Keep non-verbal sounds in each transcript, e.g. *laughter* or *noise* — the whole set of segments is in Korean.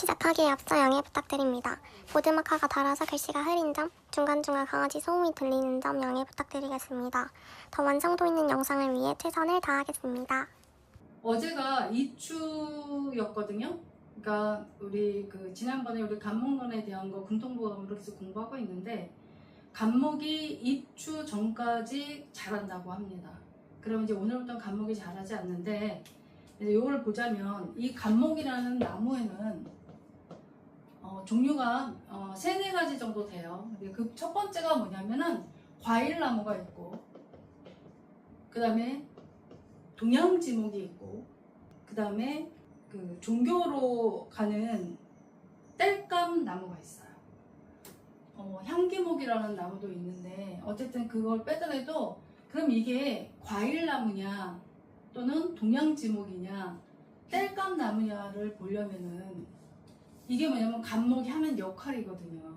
시작하기에 앞서 양해 부탁드립니다. 보드마카가 달아서 글씨가 흐린 점, 중간중간 강아지 소음이 들리는 점 양해 부탁드리겠습니다. 더 완성도 있는 영상을 위해 최선을 다하겠습니다. 어제가 입추였거든요. 그러니까 우리 그 지난번에 우리 간목론에 대한 거 군통보감으로 계속 공부하고 있는데 간목이 입추 전까지 자란다고 합니다. 그럼 이제 오늘부터 간목이 자라지 않는데 이제 이걸 보자면 이 간목이라는 나무에는 어, 종류가 어, 세네 가지 정도 돼요. 그첫 번째가 뭐냐면은 과일 나무가 있고 그 다음에 동양지목이 있고 그 다음에 그 종교로 가는 땔감 나무가 있어요. 어, 향기목이라는 나무도 있는데 어쨌든 그걸 빼더라도 그럼 이게 과일 나무냐 또는 동양지목이냐 땔감 나무냐를 보려면은 이게 뭐냐면 감목이 하는 역할이거든요.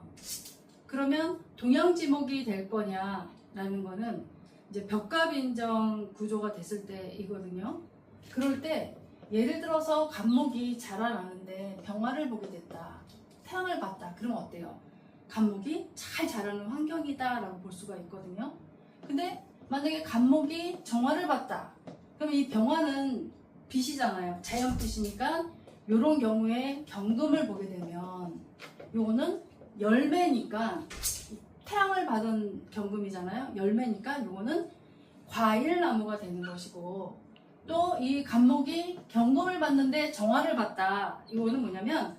그러면 동양지목이 될 거냐라는 거는 이제 벽갑 인정 구조가 됐을 때이거든요. 그럴 때 예를 들어서 감목이 자라나는데 병화를 보게 됐다. 태양을 봤다. 그럼 어때요? 감목이 잘 자라는 환경이다라고 볼 수가 있거든요. 근데 만약에 감목이 정화를 봤다. 그럼 이 병화는 빛이잖아요. 자연빛이니까 이런 경우에 경금을 보게 되면 요거는 열매니까 태양을 받은 경금이잖아요. 열매니까 요거는 과일 나무가 되는 것이고 또이 감목이 경금을 받는데 정화를 받다. 이거는 뭐냐면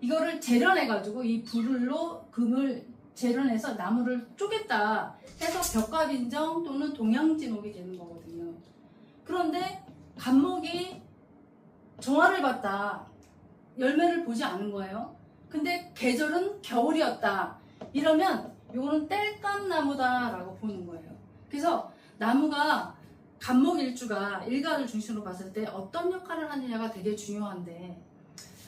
이거를 재련해 가지고 이 불로 금을 재련해서 나무를 쪼겠다 해서 벽갑인정 또는 동양지목이 되는 거거든요. 그런데 감목이 정화를 받다. 열매를 보지 않은 거예요. 근데 계절은 겨울이었다. 이러면 요거는 땔감나무다라고 보는 거예요. 그래서 나무가 간목일주가 일간을 중심으로 봤을 때 어떤 역할을 하느냐가 되게 중요한데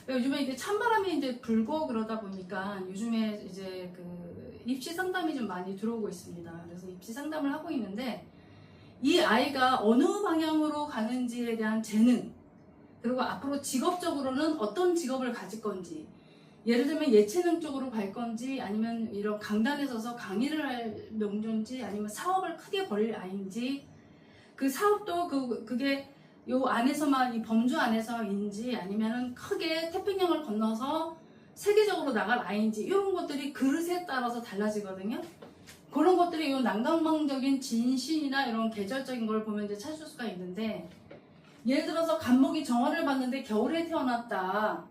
요즘에 이게 찬바람이 이제 불고 그러다 보니까 요즘에 이제 그 입시 상담이 좀 많이 들어오고 있습니다. 그래서 입시 상담을 하고 있는데 이 아이가 어느 방향으로 가는지에 대한 재능 그리고 앞으로 직업적으로는 어떤 직업을 가질 건지 예를 들면 예체능 쪽으로 갈 건지 아니면 이런 강단에 서서 강의를 할 명조인지 아니면 사업을 크게 벌일 아이인지 그 사업도 그 그게 요 안에서만 이 범주 안에서인지 아니면은 크게 태평양을 건너서 세계적으로 나갈 아이인지 이런 것들이 그릇에 따라서 달라지거든요. 그런 것들이 요 난강망적인 진신이나 이런 계절적인 걸 보면 이제 찾을 수가 있는데 예를 들어서 간목이 정화를 받는데 겨울에 태어났다.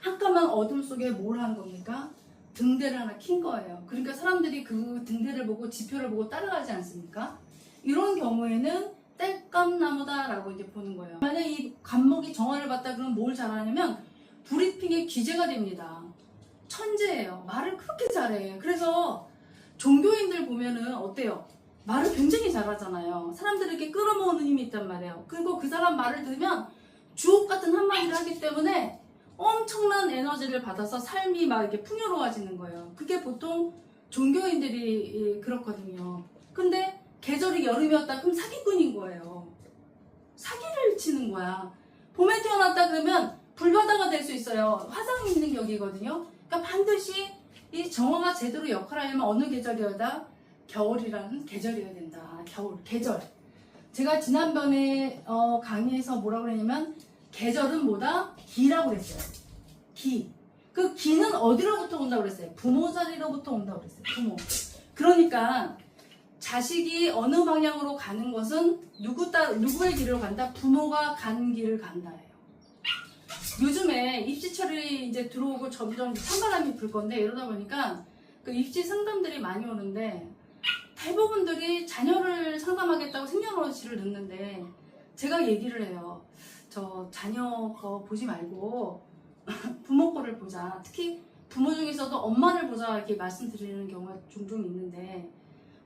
한까만 어둠 속에 뭘 한 겁니까? 등대를 하나 킨 거예요. 그러니까 사람들이 그 등대를 보고 지표를 보고 따라가지 않습니까? 이런 경우에는 땔감나무다라고 이제 보는 거예요. 만약 이 간목이 정화를 받다 그러면 뭘 잘하냐면 브리핑의 기재가 됩니다. 천재예요. 말을 그렇게 잘해. 그래서 종교인들 보면은 어때요? 말을 굉장히 잘하잖아요. 사람들에게 끌어모으는 힘이 있단 말이에요. 그리고 그 사람 말을 들으면 주옥 같은 한마디를 하기 때문에 엄청난 에너지를 받아서 삶이 막 이렇게 풍요로워지는 거예요. 그게 보통 종교인들이 그렇거든요. 근데 계절이 여름이었다 그럼 사기꾼인 거예요. 사기를 치는 거야. 봄에 태어났다 그러면 불바다가 될 수 있어요. 화상 있는 격이거든요. 그러니까 반드시 이 정화가 제대로 역할하려면 어느 계절이어다 겨울이라는 계절이어야 된다. 겨울 계절. 제가 지난번에 어, 강의에서 뭐라고 그랬냐면 계절은 뭐다? 기라고 그랬어요. 기. 그 기는 어디로부터 온다고 그랬어요? 부모 자리로부터 온다고 그랬어요. 부모. 그러니까 자식이 어느 방향으로 가는 것은 누구 따, 누구의 길로 간다? 부모가 간 길을 간다예요. 요즘에 입시철이 이제 들어오고 점점 찬바람이 불 건데 이러다 보니까 그 입시 상담들이 많이 오는데 대부분들이 자녀를 상담하겠다고 생년월일치를 넣는데 제가 얘기를 해요. 저 자녀 거 보지 말고 *laughs* 부모 거를 보자. 특히 부모 중에서도 엄마를 보자 이렇게 말씀드리는 경우가 종종 있는데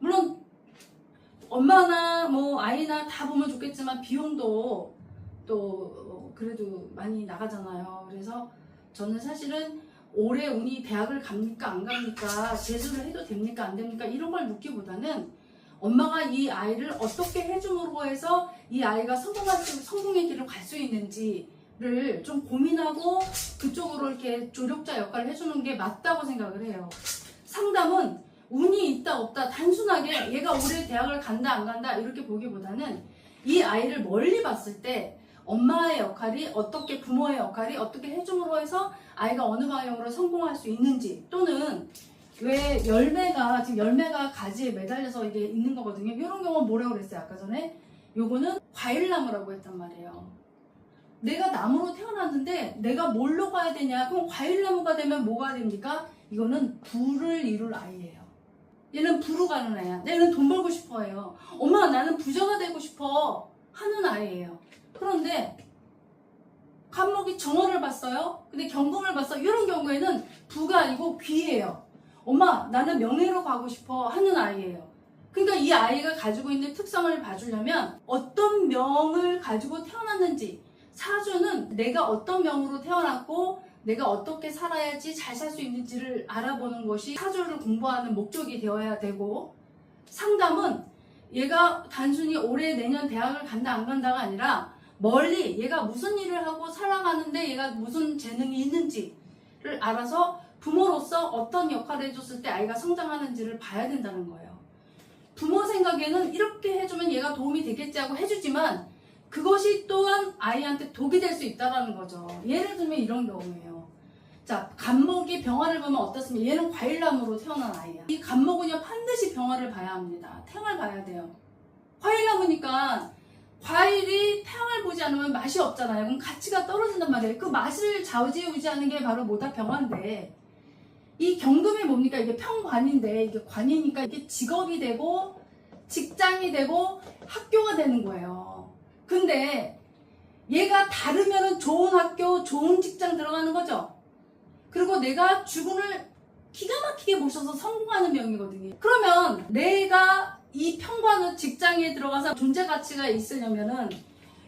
물론 엄마나 뭐 아이나 다 보면 좋겠지만 비용도 또 그래도 많이 나가잖아요. 그래서 저는 사실은 올해 운이 대학을 갑니까 안 갑니까 재수를 해도 됩니까 안 됩니까 이런 걸 묻기보다는 엄마가 이 아이를 어떻게 해줌으로 해서 이 아이가 성공할 수, 성공의 길을 갈수 있는지 를 좀 고민하고 그쪽으로 이렇게 조력자 역할을 해주는 게 맞다고 생각을 해요. 상담은 운이 있다 없다 단순하게 얘가 올해 대학을 간다 안 간다 이렇게 보기보다는 이 아이를 멀리 봤을 때 엄마의 역할이 어떻게 부모의 역할이 어떻게 해줌으로 해서 아이가 어느 방향으로 성공할 수 있는지 또는 왜 열매가 지금 열매가 가지에 매달려서 이게 있는 거거든요. 이런 경우는 뭐라고 그랬어요 아까 전에? 요거는 과일나무라고 했단 말이에요. 내가 나무로 태어났는데 내가 뭘로 가야 되냐? 그럼 과일나무가 되면 뭐가 됩니까? 이거는 부를 이룰 아이예요. 얘는 부로 가는 아이야. 얘는 돈 벌고 싶어 해요. 엄마 나는 부자가 되고 싶어 하는 아이예요. 그런데 간목이 정어를 봤어요. 근데 경금을 봤어. 이런 경우에는 부가 아니고 귀예요. 엄마 나는 명예로 가고 싶어 하는 아이예요. 그러니까 이 아이가 가지고 있는 특성을 봐주려면 어떤 명을 가지고 태어났는지 사주는 내가 어떤 명으로 태어났고 내가 어떻게 살아야지 잘 살 수 있는지를 알아보는 것이 사주를 공부하는 목적이 되어야 되고 상담은 얘가 단순히 올해 내년 대학을 간다 안 간다가 아니라 멀리 얘가 무슨 일을 하고 살아가는데 얘가 무슨 재능이 있는지를 알아서 부모로서 어떤 역할을 해줬을 때 아이가 성장하는지를 봐야 된다는 거예요. 부모 생각에는 이렇게 해주면 얘가 도움이 되겠지 하고 해주지만 그것이 또한 아이한테 독이 될 수 있다라는 거죠. 예를 들면 이런 경우예요. 자, 간목이 병화를 보면 어떻습니까? 얘는 과일나무로 태어난 아이야. 이 간목은요, 반드시 병화를 봐야 합니다. 태양을 봐야 돼요. 과일나무니까 과일이 태양을 보지 않으면 맛이 없잖아요. 그럼 가치가 떨어진단 말이에요. 그 맛을 좌우지우지하는 게 바로 뭐다 병화인데 이 경금이 뭡니까? 이게 평관인데 이게 관이니까 이게 직업이 되고 직장이 되고 학교가 되는 거예요. 근데 얘가 다르면은 좋은 학교, 좋은 직장 들어가는 거죠. 그리고 내가 주군을 기가 막히게 모셔서 성공하는 명이거든요. 그러면 내가 이 평관의 직장에 들어가서 존재 가치가 있으려면은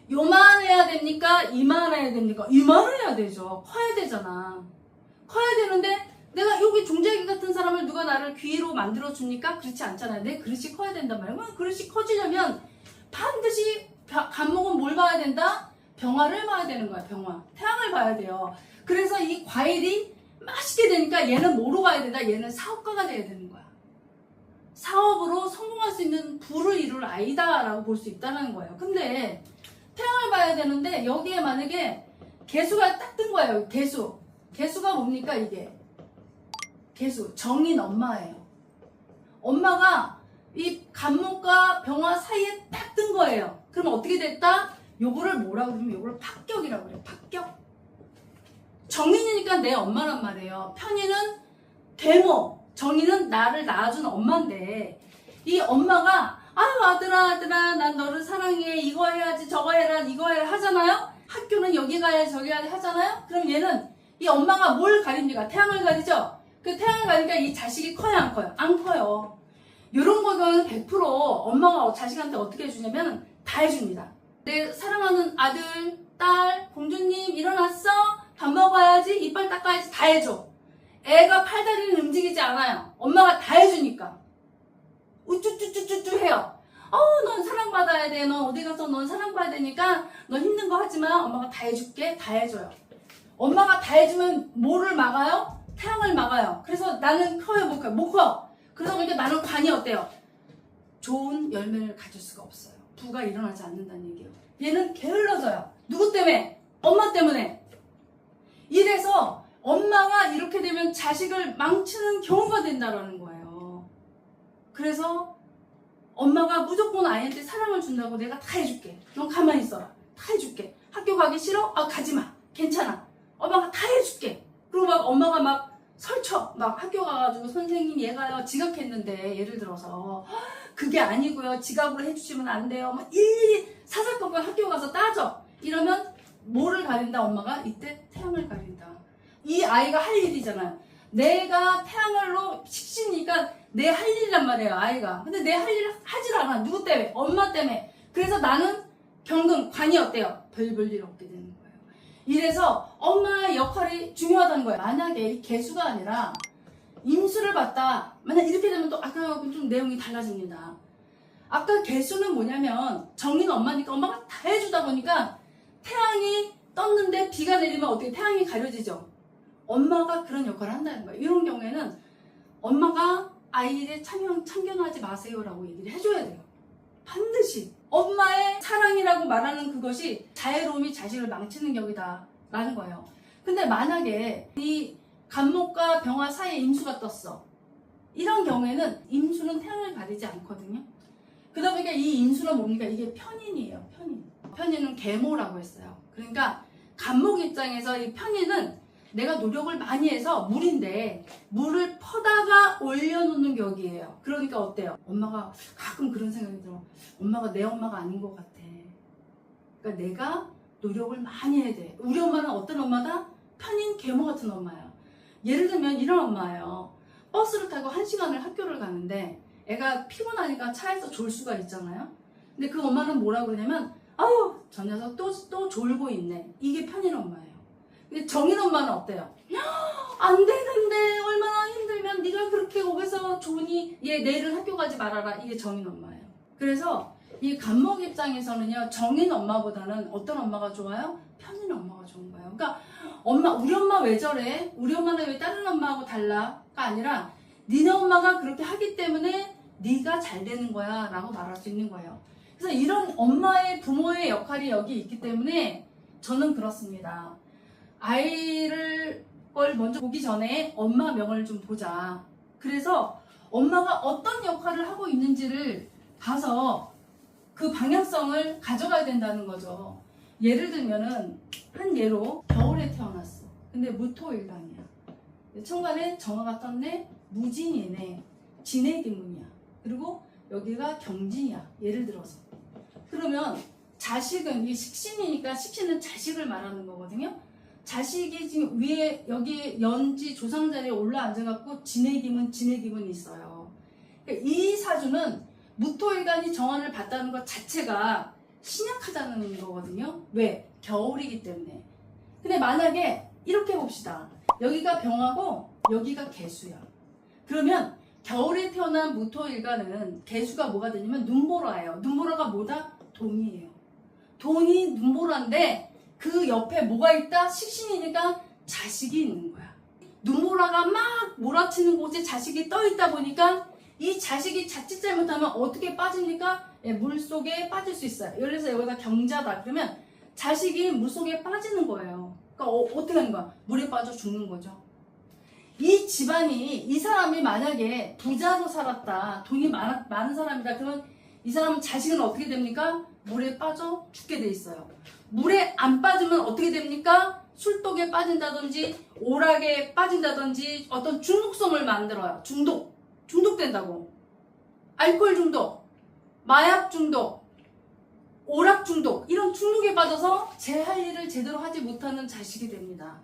요만해야 됩니까? 이만해야 됩니까? 이만해야 되죠. 커야 되잖아. 커야 되는데 내가 여기 종자기 같은 사람을 누가 나를 귀로 만들어 줍니까? 그렇지 않잖아요. 내 그릇이 커야 된단. 그럼 그릇이 커지려면 반드시 벼- 간목은 뭘 봐야 된다? 병화를 봐야 되는 거야. 병화. 태양을 봐야 돼요. 그래서 이 과일이 맛있게 되니까 얘는 뭐로 가야 된다? 얘는 사업가가 돼야 되는 거야. 사업으로 성공할 수 있는 부를 이룰 아이다라고 볼 수 있다는 거예요. 근데 태양을 봐야 되는데 여기에 만약에 개수가 딱 뜬 거예요. 개수. 개수가 뭡니까 이게? 개수. 정인 엄마예요. 엄마가 이 간목과 병화 사이에 딱 뜬 거예요. 그럼 어떻게 됐다? 요거를 뭐라고 그러면 요거를 합격이라고 그래요. 합격. 정인이니까 내 엄마란 말이에요. 편이는 계모, 정인은 나를 낳아준 엄마인데 이 엄마가 아유 아들아 아들아 난 너를 사랑해 이거 해야지 저거 해라 이거 해라 하잖아요. 학교는 여기 가야 저기 가야 하잖아요. 그럼 얘는 이 엄마가 뭘 가립니까? 태양을 가리죠. 그 태양을 가니까 이 자식이 커요 안 커요? 안 커요. 이런 거는 100% 엄마가 자식한테 어떻게 해주냐면 다 해줍니다. 내 사랑하는 아들, 딸, 공주님 일어났어? 밥 먹어야지, 이빨 닦아야지 다 해줘. 애가 팔다리는 움직이지 않아요. 엄마가 다 해주니까. 우쭈쭈쭈쭈쭈 해요. 어우, 넌 사랑받아야 돼. 넌 어디 가서 넌 사랑받아야 되니까 넌 힘든 거 하지 마. 엄마가 다 해줄게. 다 해줘요. 엄마가 다 해주면 뭐를 막아요? 태양을 막아요. 그래서 나는 커요, 못 커요? 못 커. 그러다 보니까 나는 관이 어때요? 좋은 열매를 가질 수가 없어요. 부가 일어나지 않는다는 얘기예요. 얘는 게을러져요. 누구 때문에? 엄마 때문에. 이래서 엄마가 이렇게 되면 자식을 망치는 경우가 된다라는 거예요. 그래서 엄마가 무조건 아이한테 사랑을 준다고 내가 다 해줄게. 넌 가만히 있어라. 다 해줄게. 학교 가기 싫어? 아 가지 마. 괜찮아. 엄마가 다 해줄게. 그리고 막 엄마가 막 설쳐. 막 학교 가가지고 선생님 얘가요 지각했는데 예를 들어서 그게 아니고요. 지각으로 해주시면 안 돼요. 막 일일이 사사건건 학교 가서 따져. 이러면 뭐를 가린다 엄마가? 이때 태양을 가린다. 이 아이가 할 일이잖아요. 내가 태양을로 식시니까 내 할 일이란 말이에요, 아이가. 근데 내 할 일을 하질 않아. 누구 때문에? 엄마 때문에. 그래서 나는 경금, 관이 어때요? 별 볼 일 없게 되는 거예요. 이래서 엄마의 역할이 중요하다는 거예요. 만약에 이 개수가 아니라 임수를 봤다. 만약 이렇게 되면 또 아까하고 좀 내용이 달라집니다. 아까 개수는 뭐냐면 정인 엄마니까 엄마가 다 해주다 보니까 태양이 떴는데 비가 내리면 어떻게 태양이 가려지죠? 엄마가 그런 역할을 한다는 거예요. 이런 경우에는 엄마가 아이를 참견, 참견하지 마세요라고 얘기를 해줘야 돼요. 반드시. 엄마의 사랑이라고 말하는 그것이 자애로움이 자식을 망치는 격이다. 라는 거예요. 근데 만약에 이 간목과 병화 사이에 임수가 떴어. 이런 경우에는 임수는 태양을 가리지 않거든요. 그러다 보니까 이 임수는 뭡니까? 이게 편인이에요. 편인. 편인은 계모라고 했어요. 그러니까 간목 입장에서 이 편인은 내가 노력을 많이 해서 물인데 물을 퍼다가 올려놓는 격이에요. 그러니까 어때요? 엄마가 가끔 그런 생각이 들어. 엄마가 내 엄마가 아닌 것 같아. 그러니까 내가 노력을 많이 해야 돼. 우리 엄마는 어떤 엄마다? 편인 계모 같은 엄마예요. 예를 들면 이런 엄마예요. 버스를 타고 한 시간을 학교를 가는데 애가 피곤하니까 차에서 졸 수가 있잖아요. 근데 그 엄마는 뭐라고 그러냐면 아우 저 녀석 또, 또 졸고 있네. 이게 편인 엄마예요. 근데 정인 엄마는 어때요? 안 되는데 얼마나 힘들면 네가 그렇게 거기서 좋으니 얘 내일은 학교 가지 말아라. 이게 정인 엄마예요. 그래서 이 간목 입장에서는요 정인 엄마보다는 어떤 엄마가 좋아요? 편인 엄마가 좋은 거예요. 그러니까 엄마 우리 엄마 왜 저래? 우리 엄마는 왜 다른 엄마하고 달라?가 아니라 니네 엄마가 그렇게 하기 때문에 네가 잘 되는 거야 라고 말할 수 있는 거예요. 그래서 이런 엄마의 부모의 역할이 여기 있기 때문에 저는 그렇습니다. 아이를 걸 먼저 보기 전에 엄마 명을 좀 보자. 그래서 엄마가 어떤 역할을 하고 있는지를 봐서 그 방향성을 가져가야 된다는 거죠. 예를 들면은 한 예로 겨울에 태어났어. 근데 무토일간이야. 천간에 정화가 떴네, 무진이네, 진해기문이야. 그리고 여기가 경진이야. 예를 들어서. 그러면 자식은 이 식신이니까 식신은 자식을 말하는 거거든요. 자식이 지금 위에 여기 연지 조상 자리에 올라 앉아갖고 진해기문 진해기문이 있어요. 그러니까 이 사주는 무토일간이 정화를 받다는 것 자체가 신약하다는 거거든요. 왜? 겨울이기 때문에. 근데 만약에 이렇게 봅시다. 여기가 병하고 여기가 개수야. 그러면 겨울에 태어난 무토일간은 개수가 뭐가 되냐면 눈보라예요. 눈보라가 뭐다? 돈이에요. 돈이 눈보라인데 그 옆에 뭐가 있다? 식신이니까 자식이 있는 거야. 눈보라가 막 몰아치는 곳에 자식이 떠 있다 보니까 이 자식이 자칫 잘못하면 어떻게 빠집니까? 예, 물 속에 빠질 수 있어요. 들어서 여기가 경자다. 그러면 자식이 물 속에 빠지는 거예요. 그러니까 어, 떻게 하는 거야? 물에 빠져 죽는 거죠. 이 집안이 이 사람이 만약에 부자로 살았다. 돈이 많아, 많은 사람이다. 그러면 이 사람 자식은 어떻게 됩니까? 물에 빠져 죽게 돼 있어요. 물에 안 빠지면 어떻게 됩니까? 술독에 빠진다든지 오락에 빠진다든지 어떤 중독성을 만들어요. 중독. 중독된다고. 알코올 중독, 마약 중독, 오락 중독 이런 중독에 빠져서 제 할 일을 제대로 하지 못하는 자식이 됩니다.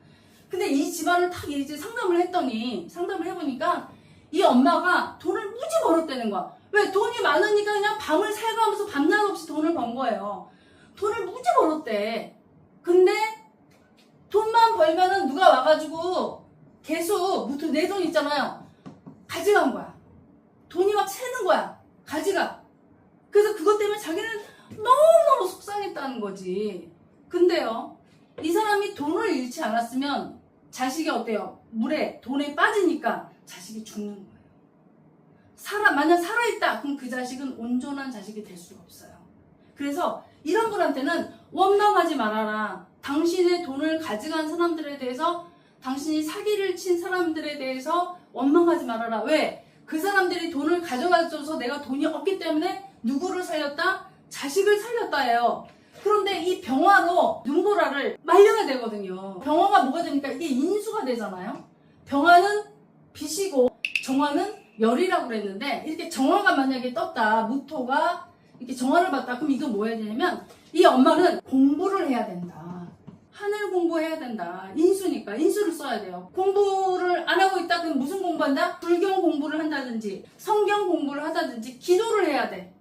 근데 이 집안을 딱 이제 상담을 했더니 상담을 해보니까 이 엄마가 돈을 무지 벌었다는 거야. 왜 돈이 많으니까 그냥 밤을 새가면서 밤낮 없이 돈을 번 거예요. 돈을 무지 벌었대. 근데 돈만 벌면은 누가 와가지고 계속 무튼 내 돈 있잖아요. 가져간 거야. 돈이 막 새는 거야. 가지가. 그래서 그것 때문에 자기는 너무너무 속상했다는 거지. 근데요, 이 사람이 돈을 잃지 않았으면 자식이 어때요? 물에, 돈에 빠지니까 자식이 죽는 거예요. 살아, 만약 살아있다. 그럼 그 자식은 온전한 자식이 될 수가 없어요. 그래서 이런 분한테는 원망하지 말아라. 당신의 돈을 가져간 사람들에 대해서 당신이 사기를 친 사람들에 대해서 원망하지 말아라. 왜? 그 사람들이 돈을 가져가줘서 내가 돈이 없기 때문에 누구를 살렸다? 자식을 살렸다예요. 그런데 이 병화로 눈보라를 말려야 되거든요. 병화가 뭐가 됩니까? 이게 인수가 되잖아요. 병화는 빛이고 정화는 열이라고 그랬는데 이렇게 정화가 만약에 떴다. 무토가 이렇게 정화를 받다. 그럼 이거 뭐 해야 되냐면 이 엄마는 공부를 해야 된다. 하늘 공부해야 된다. 인수니까 인수를 써야 돼요. 공부를 안 하고 있다 그럼 무슨 공부한다? 불경 공부를 한다든지 성경 공부를 하다든지 기도를 해야 돼.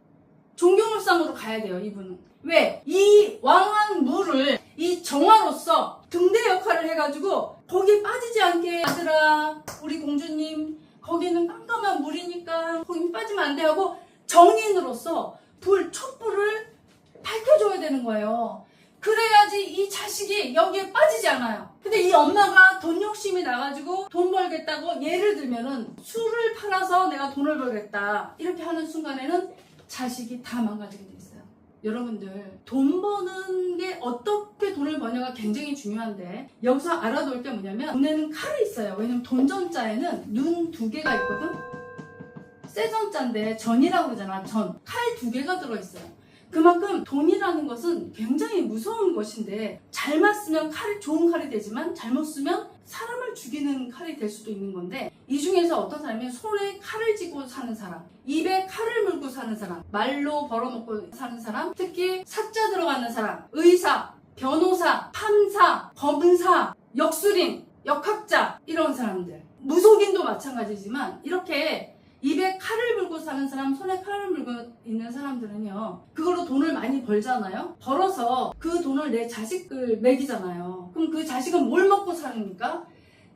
종교물상으로 가야 돼요. 이분은 왜? 이 왕한 물을 이 정화로서 등대 역할을 해가지고 거기에 빠지지 않게 아들아 우리 공주님 거기는 깜깜한 물이니까 거기 빠지면 안 돼 하고 정인으로서 불 촛불을 밝혀줘야 되는 거예요. 그래야지 이 자식이 여기에 빠지지 않아요. 근데 이 엄마가 돈 욕심이 나가지고 돈 벌겠다고 예를 들면은 술을 팔아서 내가 돈을 벌겠다 이렇게 하는 순간에는 자식이 다 망가지게 돼 있어요. 여러분들 돈 버는 게 어떻게 돈을 버냐가 굉장히 중요한데 여기서 알아둘 게 뭐냐면 돈에는 칼이 있어요. 왜냐면 돈전자에는 눈 두 개가 있거든. 쇠전자인데 전이라고 그러잖아. 전. 칼 두 개가 들어있어요. 그만큼 돈이라는 것은 굉장히 무서운 것인데 잘못 쓰면 칼이 좋은 칼이 되지만 잘못 쓰면 사람을 죽이는 칼이 될 수도 있는 건데 이 중에서 어떤 사람이 손에 칼을 쥐고 사는 사람 입에 칼을 물고 사는 사람 말로 벌어먹고 사는 사람 특히 사자 들어가는 사람 의사 변호사 판사 검사 역술인 역학자 이런 사람들 무속인도 마찬가지지만 이렇게 입에 칼을 물고 사는 사람, 손에 칼을 물고 있는 사람들은요, 그걸로 돈을 많이 벌잖아요? 벌어서 그 돈을 내 자식을 먹이잖아요. 그럼 그 자식은 뭘 먹고 사는니까?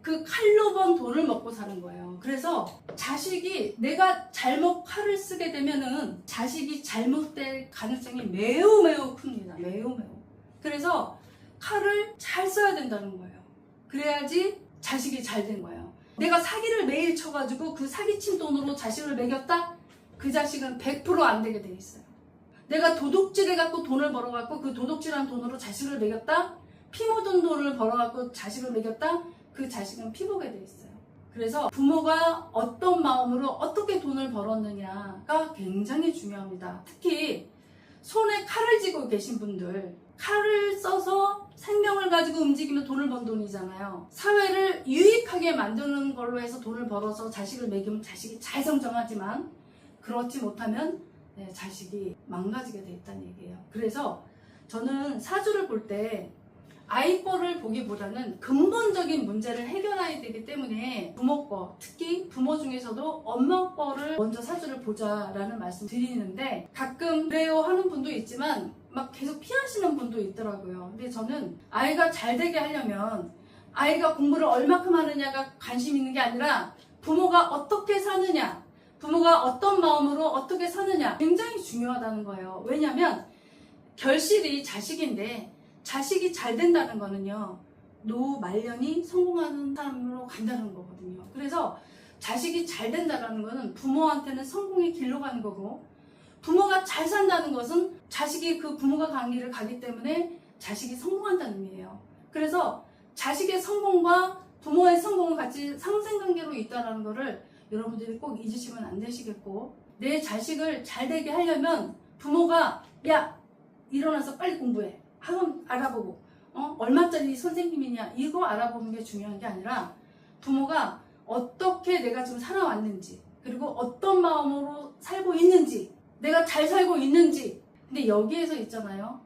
그 칼로 번 돈을 먹고 사는 거예요. 그래서 자식이 내가 잘못 칼을 쓰게 되면은 자식이 잘못될 가능성이 매우 매우 큽니다. 매우 매우. 그래서 칼을 잘 써야 된다는 거예요. 그래야지 자식이 잘 된 거예요. 내가 사기를 매일 쳐가지고 그 사기친 돈으로 자식을 먹였다? 그 자식은 100%안 되게 돼 있어요. 내가 도둑질 해갖고 돈을 벌어갖고 그 도둑질한 돈으로 자식을 먹였다? 피 묻은 돈을 벌어갖고 자식을 먹였다? 그 자식은 피보게 돼 있어요. 그래서 부모가 어떤 마음으로 어떻게 돈을 벌었느냐가 굉장히 중요합니다. 특히 손에 칼을 쥐고 계신 분들 칼을 써서 생명을 가지고 움직이면 돈을 번 돈이잖아요. 사회를 유익하게 만드는 걸로 해서 돈을 벌어서 자식을 먹이면 자식이 잘 성장하지만 그렇지 못하면 네, 자식이 망가지게 돼 있다는 얘기예요. 그래서 저는 사주를 볼때 아이 거를 보기보다는 근본적인 문제를 해결해야 되기 때문에 부모 거, 특히 부모 중에서도 엄마 거를 먼저 사주를 보자라는 말씀 드리는데 가끔 그래요 하는 분도 있지만 막 계속 피하시는 분도 있더라고요. 근데 저는 아이가 잘 되게 하려면 아이가 공부를 얼마큼 하느냐가 관심 있는 게 아니라 부모가 어떻게 사느냐, 부모가 어떤 마음으로 어떻게 사느냐 굉장히 중요하다는 거예요. 왜냐하면 결실이 자식인데 자식이 잘 된다는 거는요 노후 말년이 성공하는 사람으로 간다는 거거든요. 그래서 자식이 잘 된다는 거는 부모한테는 성공의 길로 가는 거고 부모가 잘 산다는 것은 자식이 그 부모가 간 길을 가기 때문에 자식이 성공한다는 의미예요. 그래서 자식의 성공과 부모의 성공은 같이 상생관계로 있다는 거를 여러분들이 꼭 잊으시면 안 되시겠고 내 자식을 잘 되게 하려면 부모가 야 일어나서 빨리 공부해 학원 알아보고 어? 얼마짜리 선생님이냐 이거 알아보는 게 중요한 게 아니라 부모가 어떻게 내가 지금 살아왔는지 그리고 어떤 마음으로 살고 있는지 내가 잘 살고 있는지. 근데 여기에서 있잖아요.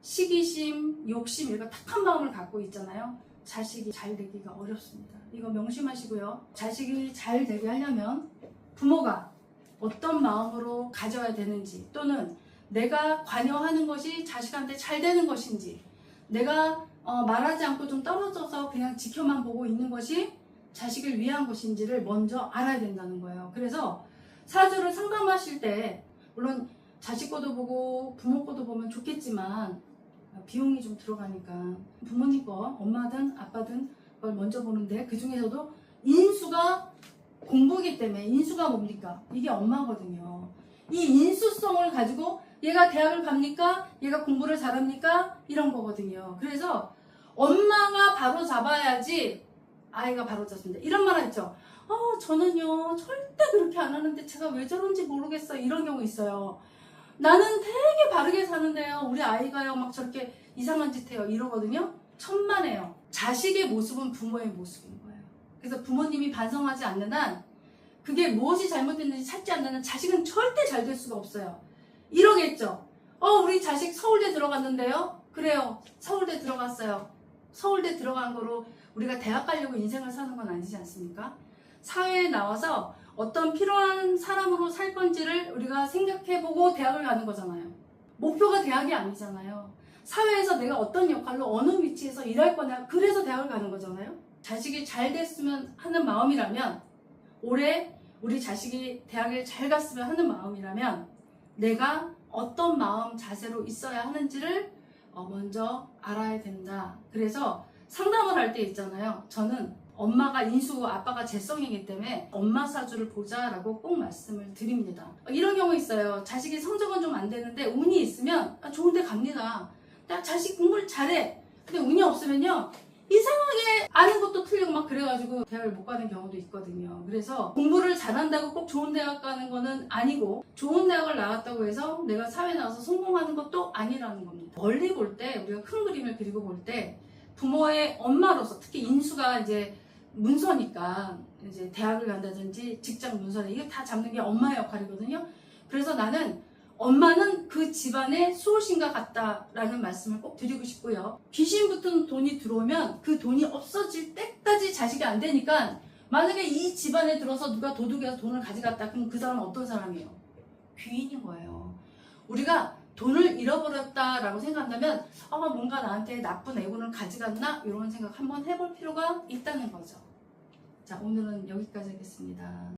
시기심, 욕심 이런 탁한 마음을 갖고 있잖아요. 자식이 잘 되기가 어렵습니다. 이거 명심하시고요. 자식이 잘 되게 하려면 부모가 어떤 마음으로 가져야 되는지 또는 내가 관여하는 것이 자식한테 잘 되는 것인지 내가 어, 말하지 않고 좀 떨어져서 그냥 지켜만 보고 있는 것이 자식을 위한 것인지를 먼저 알아야 된다는 거예요. 그래서 사주를 상담하실 때 물론 자식 거도 보고 부모 거도 보면 좋겠지만 비용이 좀 들어가니까 부모님 거 엄마든 아빠든 그걸 먼저 보는데 그 중에서도 인수가 공부기 때문에 인수가 뭡니까? 이게 엄마거든요. 이 인수성을 가지고 얘가 대학을 갑니까? 얘가 공부를 잘합니까? 이런 거거든요. 그래서 엄마가 바로 잡아야지 아이가 바로 잡습니다. 이런 말 있죠. 어, 저는요, 절대 그렇게 안 하는데 제가 왜 저런지 모르겠어요. 이런 경우 있어요. 나는 되게 바르게 사는데요. 우리 아이가요, 막 저렇게 이상한 짓 해요. 이러거든요. 천만에요. 자식의 모습은 부모의 모습인 거예요. 그래서 부모님이 반성하지 않는 한 그게 무엇이 잘못됐는지 찾지 않는 한 자식은 절대 잘 될 수가 없어요. 이러겠죠. 어, 우리 자식 서울대 들어갔는데요? 그래요. 서울대 들어갔어요. 서울대 들어간 거로 우리가 대학 가려고 인생을 사는 건 아니지 않습니까? 사회에 나와서 어떤 필요한 사람으로 살 건지를 우리가 생각해보고 대학을 가는 거잖아요. 목표가 대학이 아니잖아요. 사회에서 내가 어떤 역할로 어느 위치에서 일할 거냐, 그래서 대학을 가는 거잖아요. 자식이 잘 됐으면 하는 마음이라면, 올해 우리 자식이 대학에 잘 갔으면 하는 마음이라면, 내가 어떤 마음 자세로 있어야 하는지를 어, 먼저 알아야 된다. 그래서 상담을 할 때 있잖아요. 저는 엄마가 인수, 아빠가 재성이기 때문에 엄마 사주를 보자라고 꼭 말씀을 드립니다. 이런 경우 있어요. 자식이 성적은 좀 안 되는데 운이 있으면 아, 좋은 데 갑니다. 나 자식 공부를 잘해. 근데 운이 없으면요. 이상하게 아는 것도 틀리고 막 그래가지고 대학을 못 가는 경우도 있거든요. 그래서 공부를 잘한다고 꼭 좋은 대학 가는 거는 아니고 좋은 대학을 나왔다고 해서 내가 사회 나와서 성공하는 것도 아니라는 겁니다. 멀리 볼 때 우리가 큰 그림을 그리고 볼 때 부모의 엄마로서 특히 인수가 이제 문서니까 이제 대학을 간다든지 직장 문서 이게 다 잡는 게 엄마의 역할이거든요. 그래서 나는 엄마는 그 집안의 수호신과 같다라는 말씀을 꼭 드리고 싶고요. 귀신 붙은 돈이 들어오면 그 돈이 없어질 때까지 자식이 안 되니까 만약에 이 집안에 들어서 누가 도둑에서 돈을 가져갔다 그럼 그 사람은 어떤 사람이에요? 귀인인 거예요. 우리가 돈을 잃어버렸다라고 생각한다면 아 뭔가 나한테 나쁜 애군을 가져갔나 이런 생각 한번 해볼 필요가 있다는 거죠. 자 오늘은 여기까지 하겠습니다.